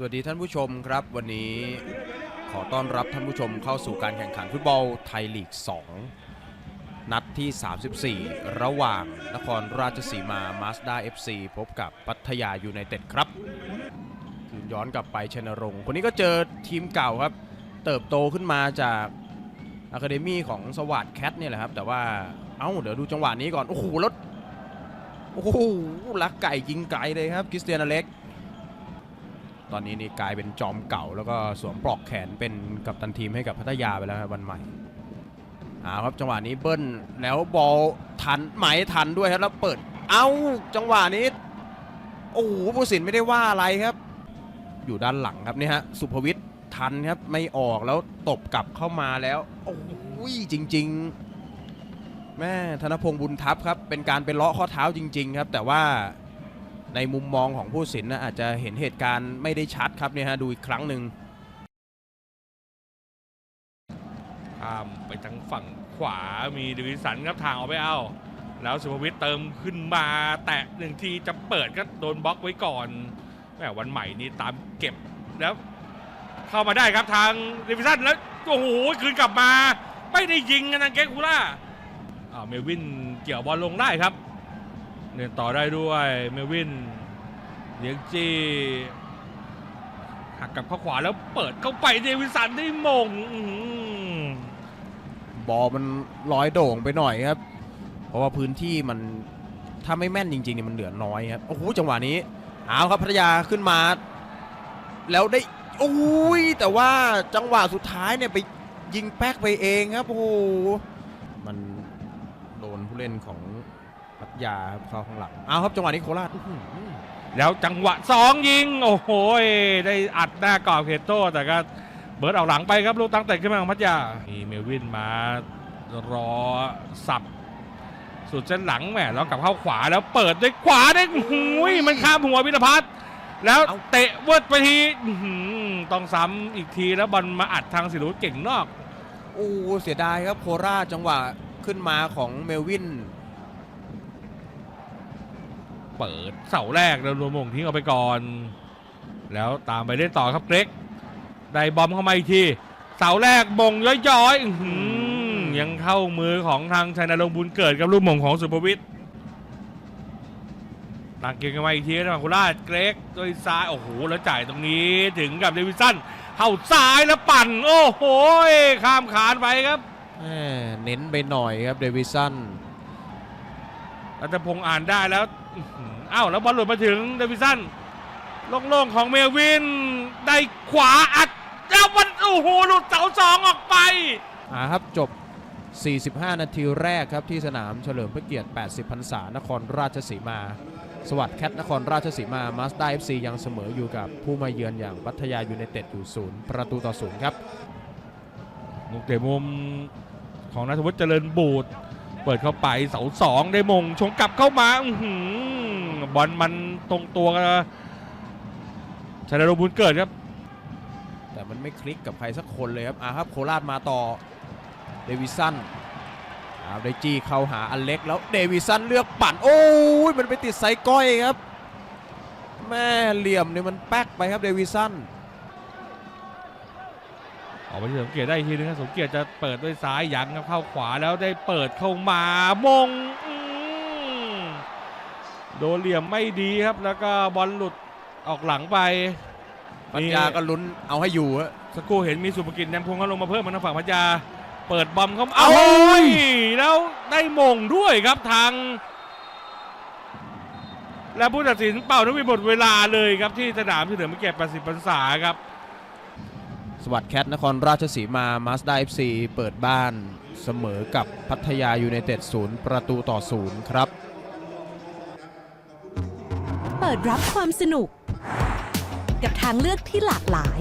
สวัสดีท่านผู้ชมครับ วันนี้ขอต้อนรับท่านผู้ชมเข้าสู่การแข่งขันฟุตบอลไทยลีก 2 นัดที่ 34 ระหว่างนครราชสีมามาสด้า FC พบกับปัทยายูไนเต็ดครับคืนย้อนกลับไปชนรงค์คนนี้ก็เจอทีมเก่าครับ เติบโตขึ้นมาจากอะคาเดมี่ของสวัสดแคทเนี่ยแหละครับ แต่ว่า เอ้า เดี๋ยวดูจังหวะนี้ก่อน โอ้โหแล้วโอ้โหลักไก่ยิงไกลเลยครับคริสเตียนอเล็ก ตอนนี้นี่กลายเป็นจอมเก่า แล้วก็สวมปลอกแขนเป็นกัปตันทีมให้กับพัทยาไปแล้วครับวันใหม่อาครับจังหวะนี้เบิ้ลแล้วบอลทันไหมทันด้วยครับแล้วเปิด เอ้าจังหวะนี้โอ้โหผู้สินไม่ได้ว่าอะไรครับ อยู่ด้านหลังครับนี่ฮะสุภวิทย์ทันครับไม่ออกแล้วตบกลับเข้ามาแล้วโอ้ยจริง ๆ แม่ธนพงษ์บุญทัพครับเป็นการไปเลาะข้อเท้าจริง ๆ ครับ แต่ว่า ในมุมมองของผู้สินนะอาจจะเห็นเหตุการณ์ไม่ได้ชัดครับเนี่ยฮะดูอีกครั้งหนึ่งข้ามไปทางฝั่งขวามีเดวิสันครับทางออกไปเอา แล้วสุภวิทย์เติมขึ้นมาแตะหนึ่งทีจะเปิดก็โดนบล็อกไว้ก่อนแหมวันใหม่นี่ตามเก็บแล้ว เข้ามาได้ครับทางเดวิสันแล้วโอ้โหคืนกลับมา ไม่ได้ยิงนะเกคูล่าอ่าเมลวินเกี่ยวบอลลงได้ครับ เดินต่อได้ด้วยเมลวินเลี้ยงจี้หักกับข้าขวาแล้วเปิดเข้าไปเดวิสันได้มงบอลมันลอยโด่งไปหน่อยครับ เพราะว่าพื้นที่มันถ้าไม่แม่นจริงๆเนี่ยมันเหลือน้อยครับโอ้โหจังหวะนี้เอาครับพัทยาขึ้นมา แล้วได้โอ้ยแต่ว่าจังหวะสุดท้ายเนี่ยไปยิงแป๊กไปเองครับโอ้โหมันโดนผู้เล่นของ ยาครับเข้าข้างหลังเอาครับจังหวะนี้โคราชอื้อหือแล้วจังหวะสองยิง โอ้โหได้อัดหน้ากรอบเขตโต้แต่ก็เบิร์ดออกหลังไปครับลูกตั้งแต่ขึ้นมาของพัทยามีเมลวินมารอสับ สุดเส้นหลังแหมแล้วกลับเข้าขวาแล้วเปิดด้วยขวาได้โอ้โหมันข้ามหัวพิรพัฒน์แล้วเตะเวิร์ดไปทีอื้อหือต้องซ้ำอีกทีแล้วบอลมาอัดทางสิรุเก่งนอก โอ้เสียดายครับโคราชจังหวะขึ้นมาของเมลวิน เปิดเสาแรกแล้วรวมมงทิ้งเอาไปก่อน แล้วตามไปเล่นต่อครับเกรกได้บอมเข้ามาอีกทีเสาแรกมงย้อยๆอื้อหือยังเข้ามือของทางชัยนารงค์บุญเกิดกับลูกมงของสุภวิทย์ตั้งเกมกันมาอีกทีนะคุราชเกรกด้วยซ้ายโอ้โหแล้วจ่ายตรงนี้ถึงกับเดวิสันเข้าซ้ายแล้วปั่น โอ้โหข้ามขานไปครับเน้นไปหน่อยครับเดวิสัน รัตพงศ์อ่านได้แล้วอื้อหืออ้าวแล้วบอลหลุดมาถึงเดวิสันโล่งๆของเมลวิน ได้ขวาอัดแล้วมันโอ้โหหลุดเสาสองออกไปอ่าครับจบ 45 นาทีแรกครับที่สนามเฉลิมพระเกียรติ 80 พรรษานครราชสีมา สวัสดแคทนครราชสีมามาสด้าเอฟซียังเสมออยู่กับผู้มาเยือนอย่างพัทยายูไนเต็ดอยู่ศูนย์ประตูต่อศูนย์ครับ มุกเตะมุมของนัทวุฒิเจริญบูดเปิดเข้าไปเสาสองได้มงชงกลับเข้ามาอือหือบอลมันตรงตัวกับชัยนารบุญเกิดครับ แต่มันไม่คลิกกับใครสักคนเลยครับอาครับโคราชมาต่อเดวิสันอาได้จี้เข้าหาอเล็กแล้วเดวิสันเลือกปั่นโอ้ยมันไปติดไซก้อยครับ แม่เหลี่ยมเนี่ยมันแป๊กไปครับเดวิสัน ออกไปที่สมเกียรติได้อีกทีนึงครับสมเกียรติจะเปิดด้วยซ้ายยังครับเข้าขวาแล้วได้เปิดเข้ามามงมโดนเหลี่ยมไม่ดีครับ แล้วก็บอลหลุดออกหลังไปปัญญาก็ลุ้นเอาให้อยู่ฮะสกูเห็นมีสุภกิจแนมพงษ์เขาลงมาเพิ่มมาทางฝั่งพัทยาเปิดบอมเข้ามาเอาแล้วได้มงด้วยครับทาง และผู้ตัดสินเป่านกหวีหมดเวลาเลยครับที่สนามที่เหลือไม่เก็บ80พรรษาครับ วัสดแคทนครราชสีมามาสด้าเอฟซีเปิดบ้านเสมอกับพัทยายูไนเต็ดศูนย์ประตูต่อศูนย์ครับ เปิดรับความสนุก กับทางเลือกที่หลากหลาย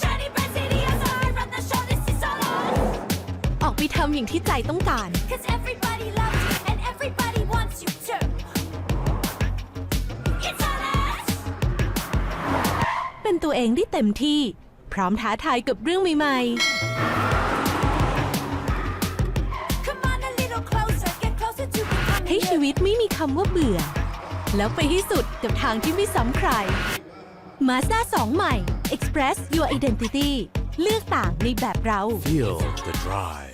Shiny bright city as I run the show, this is all on. ออกไปทำอย่างที่ใจต้องการ Cause everybody loves ตัวเองได้เต็มที่ พร้อมท้าทายกับเรื่องใหม่ Come on a little closer, get closer to ๆ becoming ให้ชีวิตไม่มีคำว่าเบื่อ แล้วไปให้สุดกับทางที่ไม่ซ้ำใคร Mazda 2 ใหม่ Express Your Identity เลือกต่างในแบบเรา Feel the drive.